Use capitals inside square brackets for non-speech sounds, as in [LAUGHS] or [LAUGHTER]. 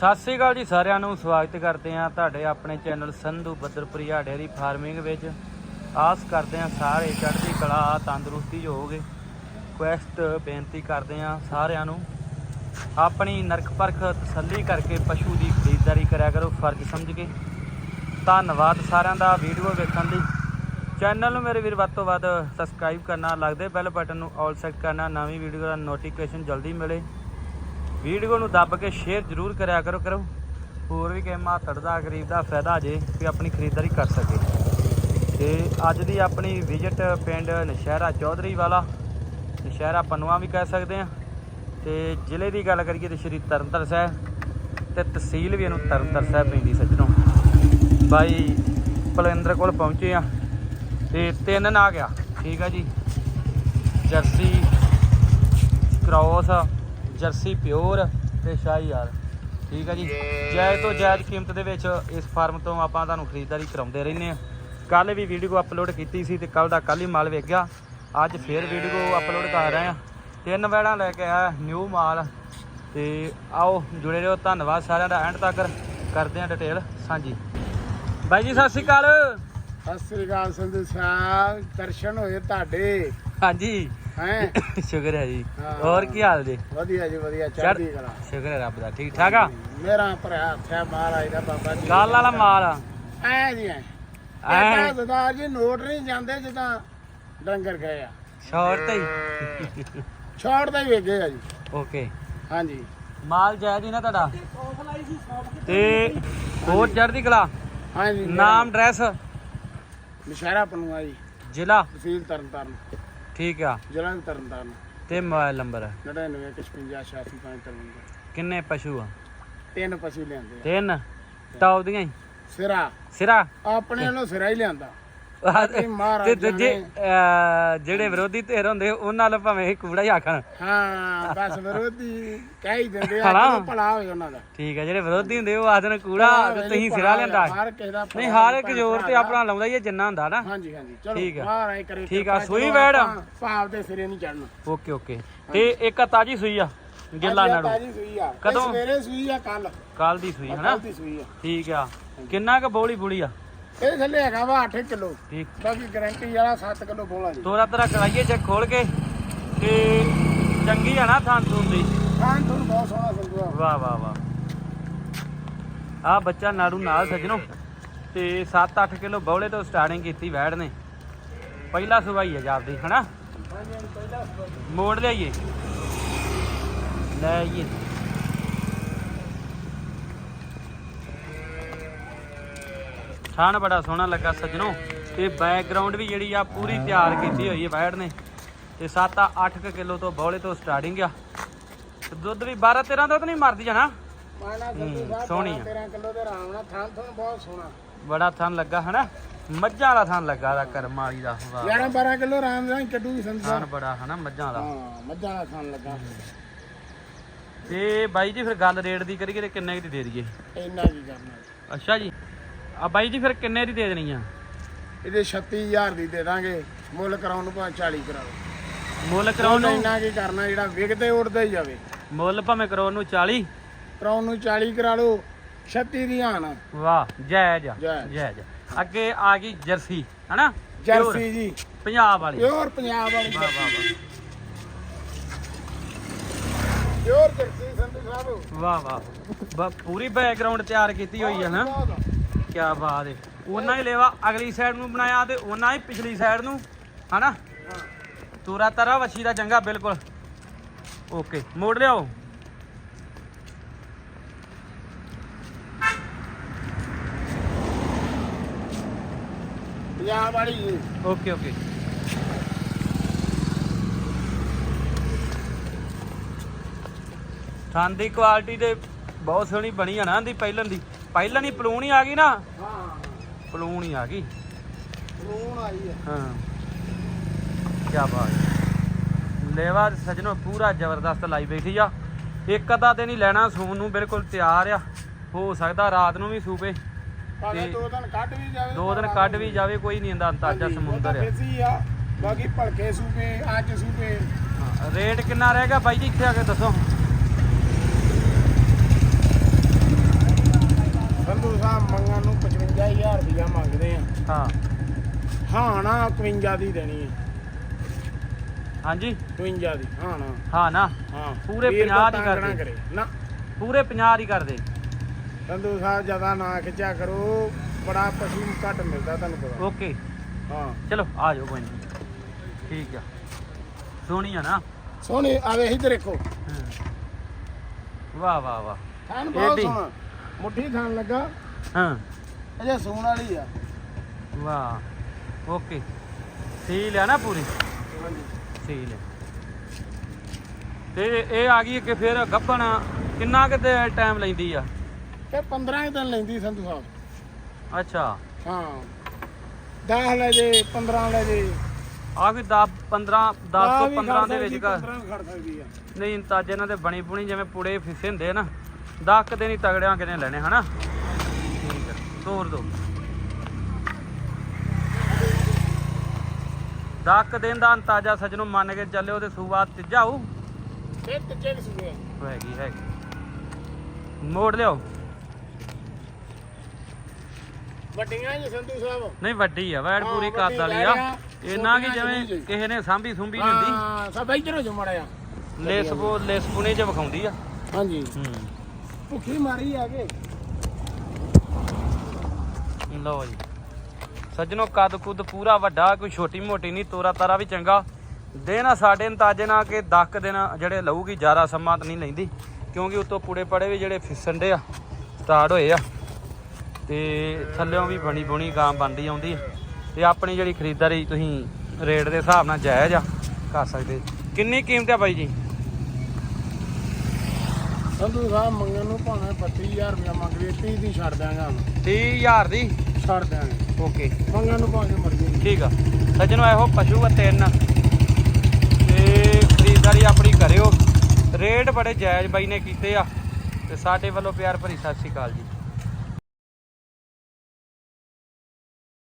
ਸਤਿ ਸ੍ਰੀ ਅਕਾਲ ਜੀ ਸਾਰਿਆਂ ਨੂੰ, ਸਵਾਗਤ ਕਰਦੇ ਹਾਂ ਤੁਹਾਡੇ ਆਪਣੇ channel Sandhu Badarpuria dairy farming ਵਿੱਚ। ਆਸ ਕਰਦੇ ਹਾਂ ਸਾਰੇ ਚੜ੍ਹਦੀ ਕਲਾ, ਤੰਦਰੁਸਤੀ 'ਚ ਹੋਵੋਗੇ ਕੁਐਸਟ ਬੇਨਤੀ ਕਰਦੇ ਹਾਂ ਸਾਰਿਆਂ ਨੂੰ। ਆਪਣੀ ਨਰਕ ਪਰਖ ਤਸੱਲੀ ਕਰਕੇ ਪਸ਼ੂ ਦੀ ਖਰੀਦਦਾਰੀ ਕਰਿਆ ਕਰੋ, ਫਰਜ਼ ਸਮਝ ਕੇ। ਧੰਨਵਾਦ ਸਾਰਿਆਂ ਦਾ ਵੀਡੀਓ ਵੇਖਣ ਲਈ। ਚੈਨਲ ਨੂੰ ਮੇਰੇ ਵੀਰ ਵੱਧ ਤੋਂ ਵੱਧ ਸਬਸਕ੍ਰਾਈਬ ਕਰਨਾ, ਲੱਗਦੇ ਬੈਲ ਬਟਨ ਨੂੰ ਆਲ ਸੈੱਟ ਕਰਨਾ, ਨਵੀਂ ਵੀਡੀਓ ਦਾ ਨੋਟੀਫਿਕੇਸ਼ਨ ਜਲਦੀ ਮਿਲੇ। ਵੀਡੀਓ ਨੂੰ ਦੱਬ ਕੇ ਸ਼ੇਅਰ ਜ਼ਰੂਰ ਕਰਿਆ ਕਰੋ ਕਰੋ। ਹੋਰ ਵੀ ਕਿਸੇ ਮਾਤੜ ਦਾ ਗਰੀਬ ਦਾ ਫਾਇਦਾ ਜੇ ਵੀ ਆਪਣੀ ਖਰੀਦਦਾਰੀ ਕਰ ਸਕੇ। ਤੇ ਅੱਜ ਦੀ ਆਪਣੀ ਵਿਜ਼ਿਟ ਪਿੰਡ ਨਸ਼ਹਿਰਾ ਚੌਧਰੀ ਵਾਲਾ, ਨਸ਼ਹਿਰਾ ਪਨਵਾ ਵੀ ਕਹਿ ਸਕਦੇ ਆ ਤੇ ਜ਼ਿਲ੍ਹੇ ਦੀ ਗੱਲ ਕਰੀਏ ਤੇ ਸ਼੍ਰੀ ਤਰਨਤਾਰਨ ਸਾਹਿਬ ਤੇ ਤਹਿਸੀਲ ਵੀ ਇਹਨੂੰ ਤਰਨਤਾਰਨ ਸਾਹਿਬ ਪੈਂਦੀ ਸੱਜਣੋਂ। ਬਾਈ ਪਲਵਿੰਦਰ ਕੋਲ ਪਹੁੰਚੇ ਆ ਤੇ ਤਿੰਨ ਨਾ ਗਿਆ ਠੀਕ ਆ ਜੀ। ਜਰਸੀ, ਕ੍ਰੋਸ ਜਰਸੀ ਪਿਓਰ ਤੇ ਸ਼ਾਹੀ ਯਾਰ। ਠੀਕ ਆ ਜੀ। ਜਾਇਜ਼ ਤੋਂ ਜਾਇਜ਼ ਕੀਮਤ ਦੇ ਵਿੱਚ ਇਸ ਫਾਰਮ ਤੋਂ ਆਪਾਂ ਤੁਹਾਨੂੰ ਖਰੀਦਦਾਰੀ ਕਰਾਉਂਦੇ ਰਹਿੰਦੇ ਆ ਕੱਲ ਵੀ ਵੀਡੀਓ ਅਪਲੋਡ ਕੀਤੀ ਸੀ ਤੇ ਕੱਲ ਦਾ ਕੱਲ ਹੀ ਮਾਲ ਵੇਖ ਗਿਆ ਅੱਜ ਫੇਰ ਵੀਡੀਓ ਅਪਲੋਡ ਕਰ ਰਹੇ ਆ ਤਿੰਨ ਵੈੜਾਂ ਲੈ ਕੇ ਆਇਆ ਨਿਊ ਮਾਲ। ਤੇ ਆਓ ਜੁੜੇ ਰਹੋ। ਧੰਨਵਾਦ ਸਾਰਿਆਂ ਦਾ। ਐਂਡ ਤੱਕ ਕਰਦੇ ਆ ਡਿਟੇਲ ਸਾਂਝੀ। ਬਾਈ ਜੀ ਸਤਿ ਸ਼੍ਰੀ ਅਕਾਲ। ਸਤਿ ਸ੍ਰੀ ਅਕਾਲ ਸੰਧੂ ਸਾਹਿਬ। ਦਰਸ਼ਨ ਹੋਏ ਤੁਹਾਡੇ। ਹਾਂਜੀ। ਹੈ? [LAUGHS] ਸ਼ੁਕਰ ਹੈ ਜੀ। ਹਾਂ। ਹੋਰ ਕੀ ਹਾਲ ਜੀ? ਵਧੀਆ ਜੀ ਵਧੀਆ ਚੜ੍ਹ- ਚੜ੍ਹਦੀ ਕਲਾ। ਸ਼ੁਕਰ ਹੈ ਰੱਬ ਦਾ ਠੀਕ ਠਾਕ ਆ? ਮੇਰਾ ਭਰਾ ਹੱਥਿਆ ਮਹਾਰਾਜ ਦਾ ਬਾਬਾ ਜੀ। ਗੱਲ ਵਾਲਾ ਮਾਲ ਆ। ਐ ਜੀ ਐ। ਐ। ਐ ਜਦਾ ਜੀ ਨੋਟ ਨਹੀਂ ਜਾਂਦੇ ਜਦਾਂ ਡੰਗਰ ਗਏ ਆ। ਸ਼ਾਰਟ ਤੇ ਹੀ ਛੋੜ ਦਾ ਹੀ ਵੇਗੇ ਆ ਜੀ। ਓਕੇ। ਹਾਂਜੀ। ਮਾਲ ਜਾਇਜ਼ ਹੀ ਨਾ ਤੁਹਾਡਾ? ਤੇ ਹੋਰ ਚੜ੍ਹਦੀ ਕਲਾ? ਹਾਂਜੀ। ਮੇਰਾ ਨਾਮ ਐਡਰੈਸ? ਨਸ਼ਹਿਰਾ ਪਨੂਆ ਜੀ। ਜ਼ਿਲ੍ਹਾ? ਤਹਿਸੀਲ ਤਰਨਤਾਰਨ। ਠੀਕ ਆ। ਜ਼ਿਲ੍ਹਾ ਵੀ ਤਰਨਤਾਰਨ ਤੇ ਮੋਬਾਈਲ ਨੰਬਰ? 99 55 86 53 ਕਿੰਨੇ ਪਸ਼ੂ ਆ? ਤਿੰਨ ਪਸ਼ੂ ਲਿਆਂਦੇ ਆ। ਤਿੰਨ? ਟੌਪ ਦੀਆਂ ਹੀ? ਸਿਰਾ। ਸਿਰਾ? ਆਪਣੇ ਵੱਲੋਂ ਸਿਰਾ ਹੀ ਲਿਆਂਦਾ। ਆਹ ਤੇ ਮਹਾਰਾਜ ਤੇ ਦੂਜੇ ਅਹ, ਜਿਹੜੇ ਵਿਰੋਧੀ ਧਿਰ ਹੁੰਦੇ ਉਹਨਾਂ ਨਾਲ ਭਾਵੇਂ ਇਹ ਕੂੜਾ ਹੀ ਆਖਣ। ਹਾਂ ਬਸ ਵਿਰੋਧੀ ਕਹਿ ਹੀ ਦਿੰਦੇ ਆ ਹਨਾ? ਚਲੋ ਭਲਾ ਹੋਵੇ ਉਹਨਾਂ ਦਾ। ਠੀਕ ਆ ਜਿਹੜੇ ਵਿਰੋਧੀ ਹੁੰਦੇ ਉਹ ਆਖਦੇ ਨੇ ਕੂੜਾ ਤੇ ਤੁਸੀਂ ਸਿਰਾ ਲੈਂਦਾ। ਹਰ ਕਿਸੇ ਦਾ ਨਹੀਂ ਹਰ ਇੱਕ ਜ਼ੋਰ ਤੇ। ਆਪਣਾ ਲਾਉਂਦਾ ਹੀ ਇਹ ਜਿੰਨਾ ਹੁੰਦਾ ਨਾ। ਹਾਂਜੀ ਹਾਂਜੀ ਚਲੋ ਠੀਕ ਆ। ਮਹਾਰਾਜ ਕਰੇ ਠੀਕ ਆ, ਕਿਰਪਾ, ਸੂਈ ਚਲੋ ਵੈੜ? ਆਪਾਂ ਭਾਵ ਦੇ ਸਿਰੇ ਨਹੀਂ ਚੜਨਾ ਓਕੇ ਓਕੇ। ਤੇ ਇੱਕ ਆ ਤਾਜੀ ਸੂਈ ਆ ਗਿੱਲਾ ਨਾੜੂ। ਤਾਜੀ ਸੂਈ ਆ। ਕਦੋਂ? ਕਦੋਂ? ਸਵੇਰੇ ਸੂਈ ਆ ਕੱਲ ਕੱਲ ਦੀ ਸੂਈ ਹਨਾ ਦੀ ਸੂਈ ਆ। ਠੀਕ ਆ। ਕਿੰਨਾ ਕੁ ਬੋਲੀ ਬੁਲੀ ਆ? ਇਹ ਥੱਲੇ ਹੈਗਾ ਵਾ 8 ਕਿਲੋ। ਠੀਕ। ਬਾਕੀ ਗਾਰੰਟੀ ਵਾਲਾ 7 ਕਿਲੋ ਬੋਲਾ ਜੀ। ਤੋਰਾ ਤਰਾ ਕਰਾਈਏ ਚੈੱਕ ਖੋਲ ਕੇ ਤੇ ਚੰਗੀ ਆ ਨਾ ਥਾਂ ਤੋਂ ਦੀ। ਖਾਣ ਤੁਹਾਨੂੰ ਬਹੁਤ ਸੋਹਣਾ ਸੰਦੂਆ ਵਾਹ ਵਾਹ ਵਾਹ। ਆ ਬੱਚਾ ਨਾੜੂ ਨਾਲ ਸੱਜਣੋ। ਤੇ 7-8 ਕਿਲੋ ਬੌਲੇ ਤੋਂ ਸਟਾਰਟਿੰਗ ਕੀਤੀ ਵੈੜ ਨੇ। ਪਹਿਲਾ ਸੁਭਾਈ ਹੈ ਜਾਪਦੀ ਹਨਾ। ਮੋੜ ਲਿਆਈਏ। ਲੈ ਆਈਏ। ਥਾਣ ਬੜਾ ਸੋਹਣਾ ਲੱਗਾ ਸੱਜਣੋ। ਤੇ ਬੈਕਗ੍ਰਾਉਂਡ ਵੀ ਜਿਹੜੀ ਆ ਪੂਰੀ ਤਿਆਰ ਕੀਤੀ ਹੋਈ ਹੈ ਵੈੜ ਨੇ। ਤੇ 7-8 ਕਿਲੋ ਤੋਂ ਬੌਲੇ ਤੋਂ ਸਟਾਰਟਿੰਗ ਆ। ਤੇ ਦੁੱਧ ਵੀ 12-13 ਦੁੱਧ ਨਹੀਂ ਮਰਦੀ ਜਾਣਾ। ਸੋਹਣੀ ਆ। 13 ਕਿਲੋ ਦੇ ਆਰਾਮ ਨਾਲ ਥਾਂ ਤੁਹਾਨੂੰ ਬਹੁਤ ਸੋਹਣਾ। ਬੜਾ ਥਣ ਲੱਗਾ ਹਨਾ? ਮੱਝਾਂ ਵਾਲਾ ਥਣ ਲੱਗਾ ਦਾ ਕਰਮ ਵਾਲੀ ਦਾ ਵਾਹ 11 12 ਕਿਲੋ ਆਰਾਮ ਨਾਲ ਕੱਢੂਗੀ ਸੰਧੂ ਥਣ ਸਾਹਿਬ ਬੜਾ ਹਨਾ ਮੱਝਾਂ ਵਾਲਾ। ਹਾਂ ਮੱਝਾਂ ਦਾ ਖਾਣ ਲੱਗਾ। ਤੇ ਬਾਈ ਜੀ ਫਿਰ ਗੱਲ ਰੇਟ ਦੀ ਕਰੀਏ ਤੇ ਕਿੰਨੇ ਦੀ ਦੇ ਦਈਏ? ਇੰਨਾ ਕੀ ਕਰਨਾ। ਅੱਛਾ ਜੀ। ਆ ਬਾਈ ਜੀ ਫਿਰ ਕਿੰਨੇ ਦੀ ਦੇ ਦੇਣੀ ਆ? ਇਹਦੇ 36000 ਦੀ ਦੇ ਦਾਂਗੇ। ਮੁੱਲ ਕਰਾਉਣ ਨੂੰ ਭਾਵੇਂ 40 ਕਰਾਓ। ਮੁੱਲ ਕਰਾਉਣ ਨੂੰ? ਇੰਨਾ ਕੀ ਕਰਨਾ ਜਿਹੜਾ ਵਿਕਦੇ ਉੜਦਾ ਹੀ ਜਾਵੇ। ਮੁੱਲ ਭਾਵੇਂ ਕਰਾਉਣ ਨੂੰ 40 ਕਰਾਉਣ ਨੂੰ 40 ਕਰਾ ਲਓ। 36 ਦੀ ਆਣ ਵਾਹ ਜਾਇਜ਼ ਆ, ਜਾਇਜ਼। ਜਾਇਜ਼ ਅੱਗੇ ਆ ਗਈ ਜਰਸੀ ਹਨਾ? ਜਰਸੀ ਜੀ। ਪੰਜਾਬ ਵਾਲੀ। ਪਿਓਰ ਪੰਜਾਬ ਵਾਲੀ ਵਾਹ ਵਾਹ ਪਿਓਰ ਜਰਸੀ ਸੰਧੂ ਸਾਹਿਬ। ਵਾਹ ਵਾਹ। ਵਾਹ ਪੂਰੀ ਬੈਕਗ੍ਰਾਉਂਡ ਤਿਆਰ ਕੀਤੀ ਹੋਈ ਹੈ ਨਾ। ਕੀ ਬਾਤ ਹੈ ਉਹਨਾਂ ਹੀ ਲੈਵਾ ਅਗਲੀ ਸਾਈਡ ਨੂੰ ਬਣਾਇਆ ਤੇ ਉਹਨਾਂ ਹੀ ਪਿਛਲੀ ਸਾਈਡ ਨੂੰ ਹਨਾ? ਤੂਰਾ ਤਰਾ ਵੱਛੀ ਦਾ ਚੰਗਾ ਬਿਲਕੁਲ। ਓਕੇ ਮੋੜ ਲਿਆਓ। ਪੰਜਾਬ ਵਾਲੀ। Okay okay. ਥਾਂ ਦੀ ਕੁਆਲਿਟੀ ਤੇ ਬਹੁਤ ਸੋਹਣੀ ਬਣੀ ਆ ਨਾ ਦੀ ਪਹਿਲਣ ਦੀ। ਪਹਿਲਣ ਹੀ ਪਲੂਣ ਹੀ ਆ ਗਈ ਨਾ। ਹਾਂ। ਪਲੂਣ ਹੀ ਆ ਗਈ। ਰੂਣ ਆਈ ਹੈ ਹਾਂ। ਕੀ ਬਾਤ ਲੇਵਾ ਸਜਣੋ ਪੂਰਾ ਜ਼ਬਰਦਸਤ ਲਾਈ ਬੈਠੀ ਆ। ਇੱਕ ਅੱਧਾ ਦਿਨ ਹੀ ਲੈਣਾ ਸੂਣ ਨੂੰ ਬਿਲਕੁਲ ਤਿਆਰ ਆ। ਹੋ ਸਕਦਾ ਰਾਤ ਨੂੰ ਵੀ ਸੂਪੇ। ਭਾਵੇਂ ਤੇ ਦੋ ਦਿਨ ਕੱਢ ਵੀ ਜਾਵੇ ਦੋ ਦਿਨ ਕੱਢ ਵੀ ਜਾਵੇ ਕੋਈ ਨਹੀਂ ਇਹਦਾ ਤਾਂ ਸਮੁੰਦਰ ਆ। ਬਾਕੀ ਭਲਕੇ ਸੂਪੇ ਅੱਜ ਸੂਪੇ। ਹਾਂ, ਰੇਟ ਕਿੰਨਾ ਰਹੇਗਾ ਬਾਈ ਜੀ? ਇੱਥੇ ਆ ਕੇ ਦੱਸੋ। ਸੰਧੂ ਸਾਹਿਬ ਮੰਗਣ ਨੂੰ 55000 ਰੁਪਇਆ ਮੰਗਦੇ ਆ। ਹਾਂ। ਹਾਂ ਨਾ ਦੀ ਦੇਣੀ ਹੈ ਹਾਂਜੀ? 52 ਦੀ ਹਾਂ ਹਾਂ ਨਾ। ਹਾਂ। ਪੂਰੇ 50 ਦੀ ਕਰ ਦੇ। ਨਾ ਪੂਰੇ 50 ਦੀ ਕਰ ਦੇ ਸੰਧੂ ਸਾਹਿਬ ਜ਼ਿਆਦਾ ਨਾ ਖਿੱਚਿਆ ਕਰੋ। ਬੜਾ ਪਸ਼ੂ ਘੱਟ ਮਿਲਦਾ ਤੁਹਾਨੂੰ ਪਤਾ। ਓਕੇ। ਹਾਂ। ਚਲੋ ਆ ਜਾਓ ਕੋਈ ਨਹੀਂ ਠੀਕ ਆ। ਸੋਹਣੀ ਆ ਨਾ। ਸੋਹਣੀ ਆਵੇ ਹੀ। ਦੇਖੋ ਵਾਹ ਵਾਹ ਵਾਹ। ਐਨ ਬਹੁਤ ਸੋਹਣਾ। ਮੁੱਠੀ ਥਾਨ ਲੱਗਾ। ਹਾਂ। ਅਜੇ ਸੂਣ ਵਾਲੀ ਆ। ਵਾਹ। ਓਕੇ। ਸੀਲ ਆ ਨਾ ਪੂਰੀ? ਹਾਂਜੀ। ਸੀਲ ਤੇ ਇਹ ਆ ਗਈ ਕਿ ਫਿਰ ਗੱਭਣ ਕਿੰਨਾ ਕਿਤੇ ਟਾਈਮ ਲੈਂਦੀ ਆ? ਇਹ 15 ਕੁ ਦਿਨ ਲੈਂਦੀ ਸੰਧੂ ਸਾਹਿਬ। ਅੱਛਾ। ਹਾਂ। 10 ਲੈ ਜੇ 15 ਲੈ ਜੇ। ਆ ਵੀ 10 15 10 ਆਹ ਤੋਂ ਵੀ 15 ਦੇ ਵਿੱਚ ਘਰ। 15 ਖੜ ਸਕਦੀ ਆ। ਨਹੀਂ ਤਾਂ ਇਹਨਾਂ ਦੇ ਬਣੀ ਬੁਣੀ ਜਿਵੇਂ ਪੁੜੇ ਫਿਸੇ ਹੁੰਦੇ ਆ ਨਾ। ਦਸ ਦੇ ਨਹੀਂ ਤਗੜਿਆਂ ਕਿਨੇ ਲੈਣੇ ਹਨਾ? ਠੀਕ ਹੈ ਤੋਰ ਦੋ। ਦਸ ਦਿਨ ਦਾ ਅੰਤਾਜਾ ਸਜਣੋਂ ਮੰਨ ਕੇ ਚੱਲਿਓ ਤੇ ਸੂਆ ਤੀਜਾ ਹੋਊ ਇਹ ਤੀਜੇ ਕਿ ਸੂਏ। ਹੈਗੀ ਹੈਗੀ। ਮੋੜ ਲਿਓ ਵੱਡੀਆਂ ਜੀ ਸੰਧੂ ਸਾਹਿਬ। ਨਹੀਂ ਵੱਡੀ ਆ ਵੈੜ ਹਾਂ, ਪੂਰੀ ਕੱਦ ਵਾਲੀ ਆ। ਇਹਨਾਂ ਕੀ ਜਿਵੇਂ। ਕਿਸੇ ਨੇ ਸਾਂਭੀ ਸੁੰਭੀ ਨਹੀਂ ਹੁੰਦੀ। ਹਾਂ ਸਭ ਇੱਧਰੋਂ ਜੋ ਮੜਿਆ ਲੇਸਪੋ ਲੇਸਪੁਣੇ ਚ ਵਿਖਾਉਂਦੀ ਆ। ਹਾਂਜੀ। ਹੂੰ। ਭੁੱਖੀ ਮਾਰੀ ਆ ਕੇ। ਲਓ ਜੀ। ਸੱਜਣੋ, ਕੱਦ ਕੁੱਦ ਪੂਰਾ ਵੱਡਾ, ਕੋਈ ਛੋਟੀ ਮੋਟੀ ਨਹੀਂ, ਤੋਰਾ ਤਾਰਾ ਵੀ ਚੰਗਾ। ਦਿਨ ਸਾਡੇ ਅੰਦਾਜ਼ੇ ਨਾਲ ਕਿ 10 ਦਿਨ ਜਿਹੜੇ ਲਊਗੀ, ਜ਼ਿਆਦਾ ਸਮਾਂ ਤਾਂ ਨਹੀਂ ਲੈਂਦੀ, ਕਿਉਂਕਿ ਉਤੋਂ ਪੂੜੇ ਪੜੇ ਵੀ ਜਿਹੜੇ ਫਿਸਣ ਦੇ ਆ, ਸਟਾਰਟ ਹੋਏ ਆ। ਤੇ ਥੱਲਿਓਂ ਵੀ ਬਣੀ ਬੁਣੀ ਗਾਂ ਬਣਦੀ ਆਉਂਦੀ ਆ। ਤੇ ਆਪਣੀ ਜਿਹੜੀ ਖਰੀਦਦਾਰੀ ਤੁਸੀਂ ਰੇਟ ਦੇ ਹਿਸਾਬ ਨਾਲ ਜਾਇਜ਼ ਆ, ਕਰ ਸਕਦੇ। ਕਿੰਨੀ ਕੀਮਤ ਆ ਬਾਈ ਜੀ? ਸੰਧੂ ਸਾਹਿਬ ਮੰਗਣ ਨੂੰ ਭਾਵੇਂ 25000 ਰੁਪਇਆ ਮੰਗ ਲਈ 30 ਦੀ ਛੱਡ ਦਿਆਂਗਾ ਹੁਣ 30000 ਦੀ? ਛੱਡ ਦਿਆਂਗੇ। ਓਕੇ। ਮੰਗਣ ਨੂੰ ਭਾਵੇਂ ਮਰਜ਼ੀ। ਠੀਕ ਆ। ਸੱਜਣੋ ਇਹੋ ਪਸ਼ੂ ਆ ਤਿੰਨ। ਤੇ ਖਰੀਦਦਾਰੀ ਆਪਣੀ ਕਰਿਓ। ਰੇਟ ਬੜੇ ਜਾਇਜ਼ ਬਾਈ ਨੇ ਕੀਤੇ ਆ। ਤੇ ਸਾਡੇ ਵੱਲੋਂ ਪਿਆਰ ਭਰੀ ਸਤਿ ਸ਼੍ਰੀ ਅਕਾਲ ਜੀ।